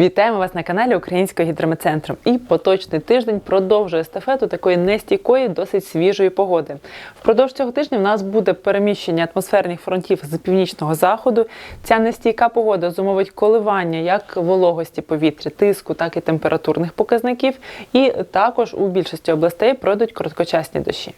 Вітаємо вас на каналі Українського гідрометцентру. І поточний тиждень продовжує естафету такої нестійкої, досить свіжої погоди. Впродовж цього тижня в нас буде переміщення атмосферних фронтів з північного заходу. Ця нестійка погода зумовить коливання як вологості повітря, тиску, так і температурних показників. І також у більшості областей пройдуть короткочасні дощі.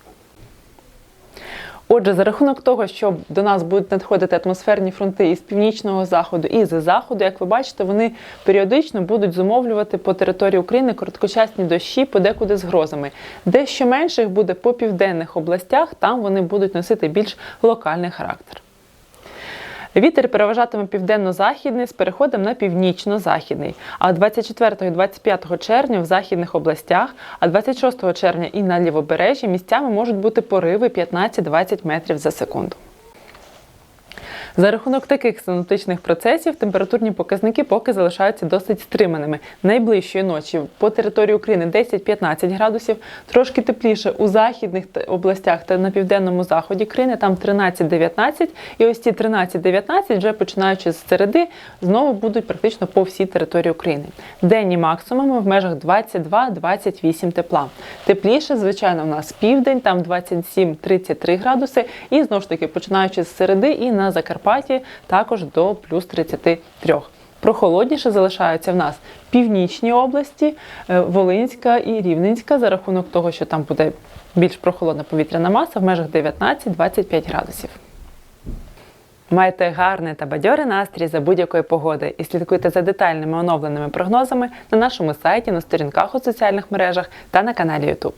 Отже, за рахунок того, що до нас будуть надходити атмосферні фронти із північного заходу і з заходу, як ви бачите, вони періодично будуть зумовлювати по території України короткочасні дощі, подекуди з грозами. Дещо менше їх буде по південних областях, там вони будуть носити більш локальний характер. Вітер переважатиме південно-західний з переходом на північно-західний. А 24 і 25 червня в західних областях, а 26 червня і на лівобережжі місцями можуть бути пориви 15-20 метрів за секунду. За рахунок таких синоптичних процесів температурні показники поки залишаються досить стриманими. Найближчої ночі по території України 10-15 градусів, трошки тепліше у західних областях та на південному заході країни, там 13-19. І ось ці 13-19, вже починаючи з середи, знову будуть практично по всій території України. Денні максимуми в межах 22-28 тепла. Тепліше, звичайно, у нас південь, там 27-33 градуси. І знову ж таки, починаючи з середи і на Закарпатті також до плюс 33. Прохолодніше залишаються в нас північні області, е, Волинська і Рівненська, за рахунок того, що там буде більш прохолодна повітряна маса в межах 19-25 градусів. Майте гарний та бадьорий настрій за будь-якої погоди і слідкуйте за детальними оновленими прогнозами на нашому сайті, на сторінках у соціальних мережах та на каналі YouTube.